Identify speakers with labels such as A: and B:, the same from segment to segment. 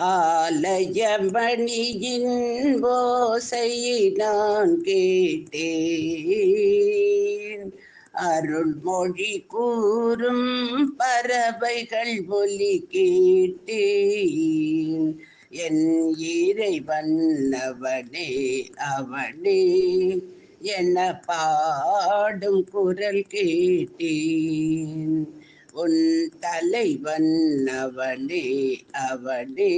A: ஆலயமணியின் ஓசையை நான் கேட்டேன். அருள்மொழி கூறும் பறவைகள் ஒலி கேட்டேன். என் இறைவன் அவனே அவனே என பாடும் குரல் கேட்டேன். உன் தலைவன் அவனே அவனே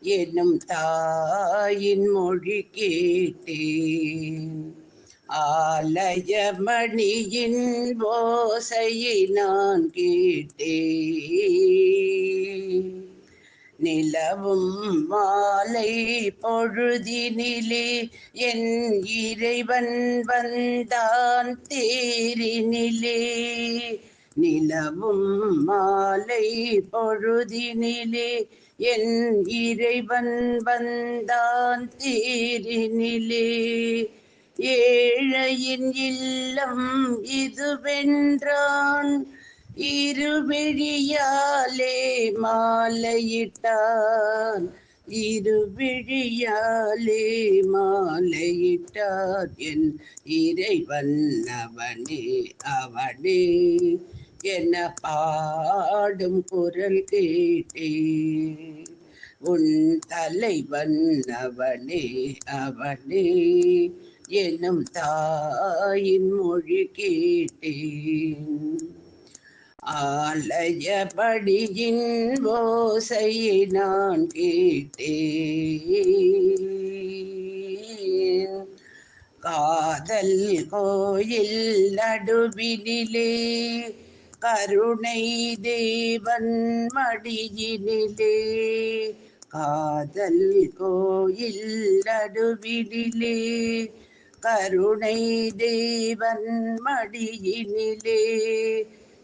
A: எனும் தாயின் மொழி கேட்டேன் ஆலயமணியின் ஓசையை நான் கேட்டேன் நிலவும் மாலை பொழுதினிலே என் இறைவன் வந்தான் தேரினிலே. நிலவும் மாலை பொழுதினிலே என் இறைவன் வந்தான் தேரினிலே. ஏழையின் இல்லம் இதுவென்றான். இருவிழியாலே மாலையிட்டான். இருவிழியாலே மாலையிட்டார் என் இறைவன் அவனே அவனே. என பாடும் குரல் கேட்டே உன் தலைவன் அவனே அவனே எனும் தாயின் மொழி கேட்டேன். ஆலயபடியின் ஓசையை நான் கேட்டேன். காதல் கோயில் நடுவினிலே கருணை தேவன் மடியினிலே. காதல் கோயில் நடுவினிலே. கருணை தேவன் மடியினிலே.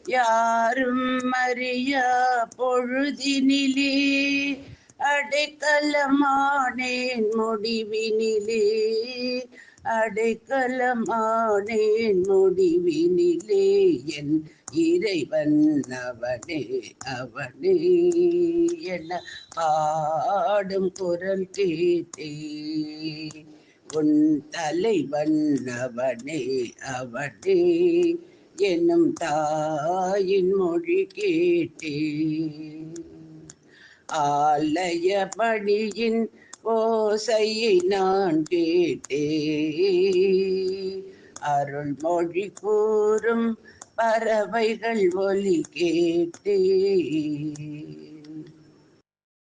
A: யாரும் அறியா பொழுதினிலே. அடைக்கலமானேன் முடிவினிலே. அடைக்கலமானேன் முடிவினிலே என் இறைவன் அவனே அவனே என பாடும் குரல் கேட்டே உன் தலைவன் அவனே அவனே என்னும் தாயின் மொழி கேட்டே ஆலய பணியின் ஓசையை நான் கேட்டே அருள்மொழி கூறும் பறவைகள் ஒலி கேட்டே